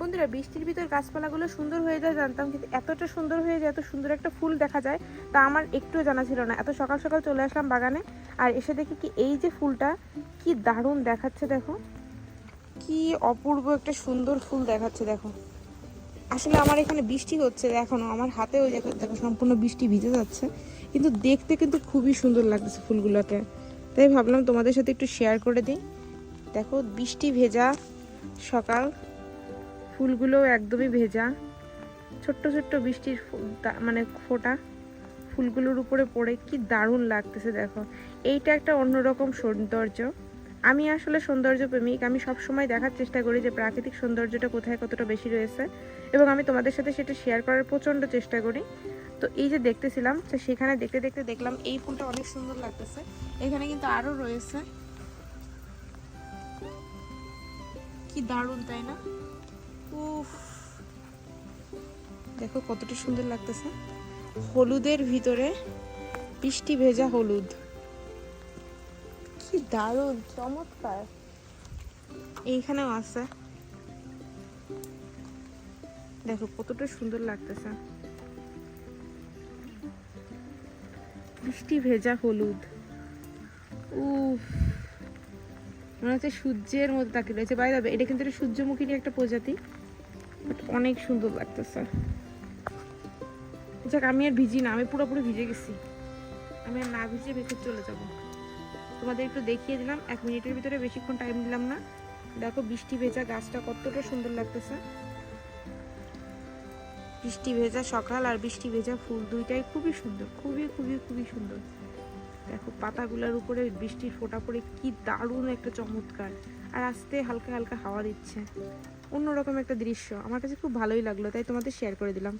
বন্ধুরা, বৃষ্টির ভিতর গাছপালাগুলো সুন্দর হয়ে যায়, জানতাম কিন্তু এতটা সুন্দর হয়ে যায়, এত সুন্দর একটা ফুল দেখা যায়, তা আমার একটুও জানা ছিল না। এত সকাল সকাল চলে আসলাম বাগানে, আর এসে দেখি কি এই যে ফুলটা, কি দারুণ দেখাচ্ছে দেখো। কি অপূর্ব একটা সুন্দর ফুল দেখাচ্ছে দেখো। আসলে আমার এখানে বৃষ্টি হচ্ছে এখনও, আমার হাতেও দেখো দেখো সম্পূর্ণ বৃষ্টি ভিজে যাচ্ছে, কিন্তু দেখতে কিন্তু খুবই সুন্দর লাগতেছে ফুলগুলোকে। তাই ভাবলাম তোমাদের সাথে একটু শেয়ার করে দিই। দেখো, বৃষ্টি ভেজা সকাল। ফুলগুলো একদমই ভেজা। ছোট্ট ছোট্ট বৃষ্টির মানে ফোটা ফুলগুলোর উপরে পড়ে। কি দারুণ লাগতেছে, দেখো। এইটা একটা অন্যরকম সৌন্দর্য। আমি আসলে সৌন্দর্য প্রেমিক। আমি সব সময় দেখার চেষ্টা করি যে প্রাকৃতিক সৌন্দর্যটা কোথায় কতটা বেশি রয়েছে। এবং আমি তোমাদের সাথে সেটা শেয়ার করার প্রচণ্ড চেষ্টা করি। তো এই যে দেখতেছিলাম, তো সেখানে দেখতে দেখতে দেখলাম এই ফুলটা অনেক সুন্দর লাগতেছে। এখানে কিন্তু আরও রয়েছে। কি দারুণ, তাই না? উফ। দেখো কতটা সুন্দর লাগতেছে। হলুদের ভিতরে বৃষ্টি ভেজা হলুদ। কি দারুণ, চমৎকার। এইখানেও আছে। দেখো কতটা সুন্দর লাগতেছে। বৃষ্টি ভেজা হলুদ। উফ। মনে হচ্ছে সূর্যের মতো তাকিয়ে রয়েছে। বাইরে এটা কিন্তু একটা সূর্যমুখীর একটা প্রজাতি। অনেক সুন্দর লাগতেছে। যাক, আমি আর ভিজি না, আমি পুরোপুরি ভিজে গেছি। আমি আর না ভিজে ভেতর চলে যাব। তোমাদের একটু দেখিয়ে দিলাম, এক মিনিটের ভিতরে বেশিক্ষণ টাইম দিলাম না। দেখো বৃষ্টি ভেজা গাছটা কতটা সুন্দর লাগতেছে। বৃষ্টি ভেজা সকাল আর বৃষ্টি ভেজা ফুল দুইটাই খুবই সুন্দর, খুবই খুবই খুবই সুন্দর। দেখো পাতাগুলোর উপরে বৃষ্টির ফোঁটা পড়ে কি দারুণ একটা চমৎকার। আর আস্তে হালকা হালকা হাওয়া দিচ্ছে। অন্যরকম একটা দৃশ্য। আমার কাছে খুব ভালোই লাগল তাই তোমাদের শেয়ার করে দিলাম।